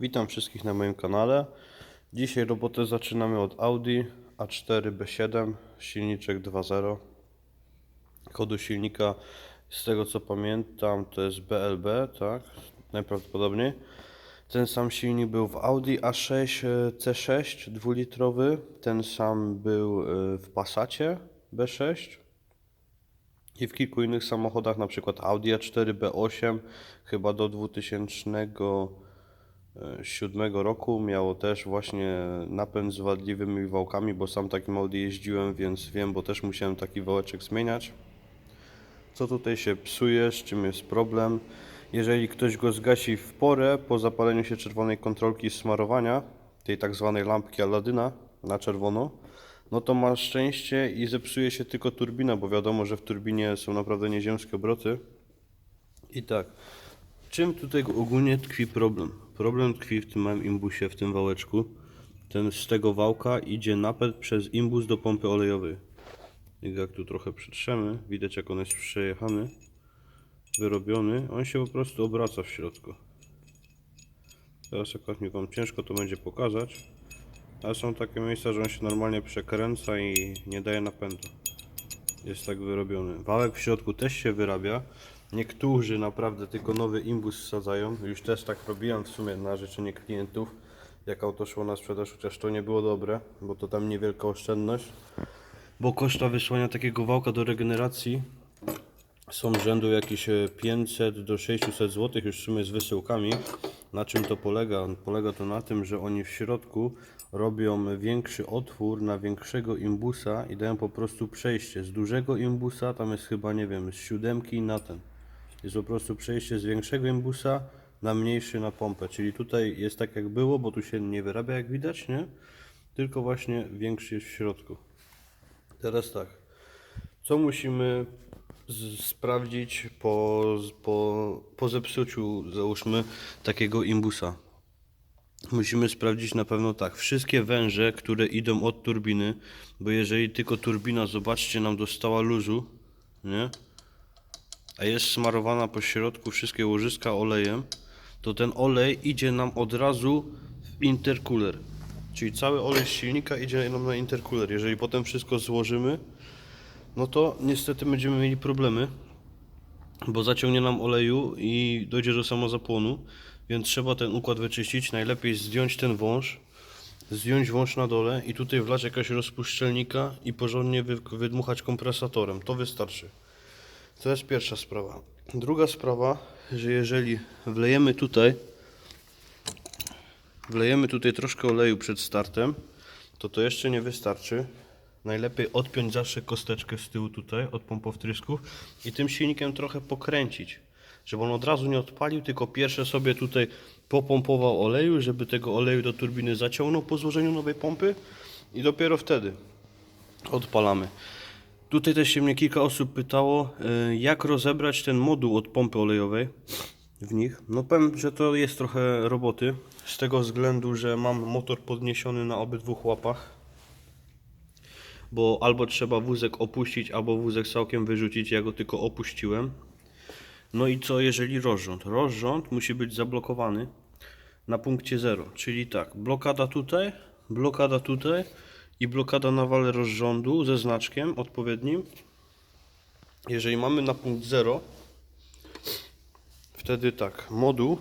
Witam wszystkich na moim kanale. Dzisiaj robotę zaczynamy od Audi A4 B7, silniczek 2.0. Kodu silnika z tego co pamiętam to jest BLB, tak? Najprawdopodobniej. Ten sam silnik był w Audi A6 e, C6 dwulitrowy. Ten sam był e, w Passacie B6 i w kilku innych samochodach, na przykład Audi A4 B8 chyba do 2007 roku miało też właśnie napęd z wadliwymi wałkami, bo sam takim Audi jeździłem, więc wiem, bo też musiałem taki wałeczek zmieniać. Co tutaj się psuje, z czym jest problem? Jeżeli ktoś go zgasi w porę po zapaleniu się czerwonej kontrolki smarowania, tej tak zwanej lampki Aladyna na czerwono, no to ma szczęście i zepsuje się tylko turbina, bo wiadomo, że w turbinie są naprawdę nieziemskie obroty. I tak, czym tutaj ogólnie tkwi problem? Problem tkwi w tym małym imbusie, w tym wałeczku. Ten z tego wałka idzie napęd przez imbus do pompy olejowej. I jak tu trochę przytrzemy, widać jak on jest przejechany, wyrobiony, on się po prostu obraca w środku. Teraz akurat mi wam ciężko to będzie pokazać, ale są takie miejsca, że on się normalnie przekręca i nie daje napędu. Jest tak wyrobiony. Wałek w środku też się wyrabia. Niektórzy naprawdę tylko nowy imbus wsadzają. Już też tak robiłem w sumie na życzenie klientów. Jak auto szło na sprzedaż, chociaż to nie było dobre, bo to tam niewielka oszczędność. Bo koszta wysłania takiego wałka do regeneracji są rzędu jakieś e, 500 do 600 zł już w sumie z wysyłkami. Na czym to polega? Polega to na tym, że oni w środku robią większy otwór na większego imbusa i dają po prostu przejście. Z dużego imbusa, tam jest chyba, nie wiem, z siódemki na ten. Jest po prostu przejście z większego imbusa na mniejszy na pompę. Czyli tutaj jest tak jak było, bo tu się nie wyrabia jak widać, nie? Tylko właśnie większy jest w środku. Teraz tak. Co musimy sprawdzić po, po, po zepsuciu, załóżmy, takiego imbusa? Musimy sprawdzić na pewno tak, wszystkie węże, które idą od turbiny, bo jeżeli tylko turbina, zobaczcie, nam dostała luzu, nie? A jest smarowana po środku wszystkie łożyska olejem, to ten olej idzie nam od razu w intercooler. Czyli cały olej z silnika idzie nam na intercooler. Jeżeli potem wszystko złożymy, no to niestety będziemy mieli problemy, bo zaciągnie nam oleju i dojdzie do samozapłonu, więc trzeba ten układ wyczyścić. Najlepiej zdjąć ten wąż, zdjąć wąż na dole i tutaj wlać jakaś rozpuszczalnika i porządnie wy, wydmuchać kompresatorem. To wystarczy. To jest pierwsza sprawa. Druga sprawa, że jeżeli wlejemy tutaj, wlejemy tutaj troszkę oleju przed startem, to to jeszcze nie wystarczy. Najlepiej odpiąć zawsze kosteczkę z tyłu tutaj od pompowtrysków i tym silnikiem trochę pokręcić, żeby on od razu nie odpalił, tylko pierwsze sobie tutaj popompował oleju, żeby tego oleju do turbiny zaciągnął po złożeniu nowej pompy i dopiero wtedy odpalamy. Tutaj też się mnie kilka osób pytało, y, jak rozebrać ten moduł od pompy olejowej w nich. No powiem, że to jest trochę roboty, z tego względu, że mam motor podniesiony na obydwu łapach bo albo trzeba wózek opuścić, albo wózek całkiem wyrzucić. Ja go tylko opuściłem. No i co jeżeli rozrząd? Rozrząd musi być zablokowany na punkcie 0, czyli tak, blokada tutaj, blokada tutaj i blokada na wale rozrządu ze znaczkiem odpowiednim. Jeżeli mamy na punkt 0, wtedy tak, moduł,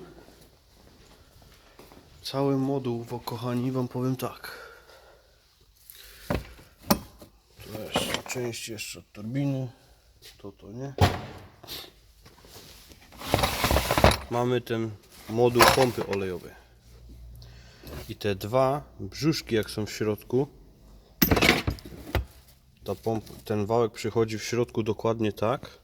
cały moduł, wo- kochani, wam powiem tak. To jest część jeszcze od turbiny. To to nie. Mamy ten moduł pompy olejowej. I te dwa brzuszki jak są w środku. Ta pomp, ten wałek przychodzi w środku dokładnie tak.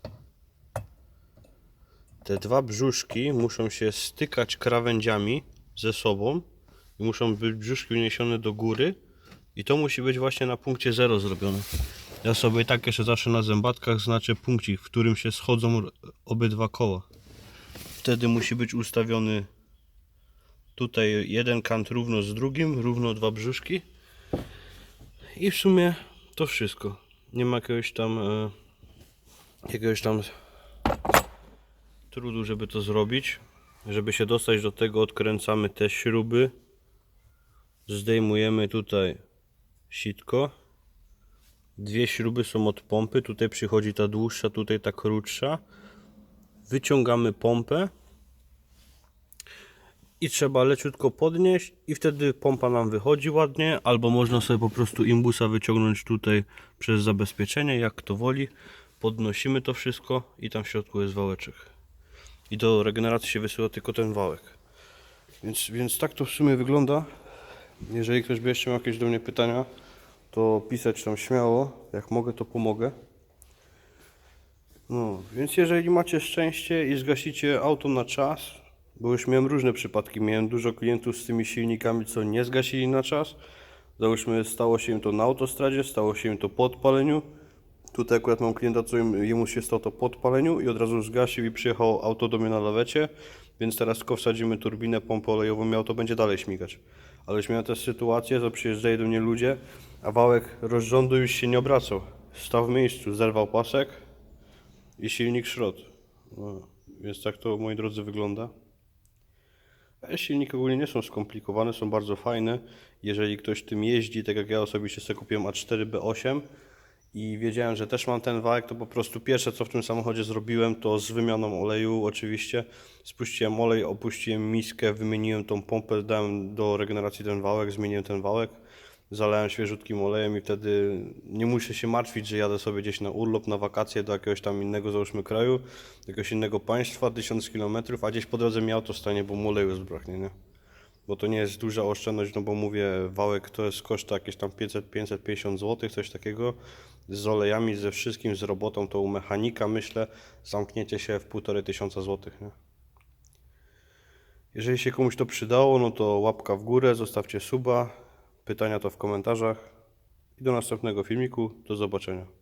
Te dwa brzuszki muszą się stykać krawędziami ze sobą i muszą być brzuszki uniesione do góry i to musi być właśnie na punkcie 0 zrobione. Ja sobie tak jeszcze zawsze na zębatkach znaczę punkcik, w którym się schodzą obydwa koła. Wtedy musi być ustawiony tutaj jeden kant równo z drugim, równo dwa brzuszki. I w sumie to wszystko. Nie ma jakiegoś tam e, jakiegoś tam trudu, żeby to zrobić. Żeby się dostać do tego odkręcamy te śruby. Zdejmujemy tutaj sitko. Dwie śruby są od pompy. Tutaj przychodzi ta dłuższa, tutaj ta krótsza. Wyciągamy pompę. I trzeba leciutko podnieść i wtedy pompa nam wychodzi ładnie, albo można sobie po prostu imbusa wyciągnąć tutaj przez zabezpieczenie, jak kto woli. Podnosimy to wszystko i tam w środku jest wałeczek. I do regeneracji się wysyła tylko ten wałek. Więc, więc tak to w sumie wygląda. Jeżeli ktoś by jeszcze miał jakieś do mnie pytania, to pisać tam śmiało. Jak mogę, to pomogę. No, więc jeżeli macie szczęście i zgasicie auto na czas, bo już miałem różne przypadki, miałem dużo klientów z tymi silnikami, co nie zgasili na czas. Załóżmy, stało się im to na autostradzie, stało się im to po odpaleniu. Tutaj akurat mam klienta, co jemu się stało to po odpaleniu i od razu zgasił i przyjechało auto do mnie na lawecie, więc teraz tylko wsadzimy turbinę, pompę olejową i auto będzie dalej śmigać. Ale już miałem też sytuację, że przyjeżdżali do mnie ludzie, a wałek rozrządu już się nie obracał. Stał w miejscu, zerwał pasek, i silnik szrot. No, więc tak to, moi drodzy, wygląda. E, Silniki ogólnie nie są skomplikowane, są bardzo fajne. Jeżeli ktoś tym jeździ, tak jak ja osobiście sobie kupiłem A4B8 i wiedziałem, że też mam ten wałek, to po prostu pierwsze co w tym samochodzie zrobiłem, to z wymianą oleju oczywiście. Spuściłem olej, opuściłem miskę, wymieniłem tą pompę, dałem do regeneracji ten wałek, zmieniłem ten wałek zalałem świeżutkim olejem i wtedy nie muszę się martwić, że jadę sobie gdzieś na urlop, na wakacje do jakiegoś tam innego, załóżmy kraju, do jakiegoś innego państwa, 1000 km, a gdzieś po drodze mi auto stanie, bo mu oleju zbraknie, nie? Bo to nie jest duża oszczędność, no bo mówię, wałek to jest koszt jakieś tam 500-550 zł, coś takiego. Z olejami, ze wszystkim, z robotą, to u mechanika myślę, zamkniecie się w półtorej tysiąca złotych, nie? Jeżeli się komuś to przydało, no to łapka w górę, zostawcie suba, pytania to w komentarzach i do następnego filmiku. Do zobaczenia.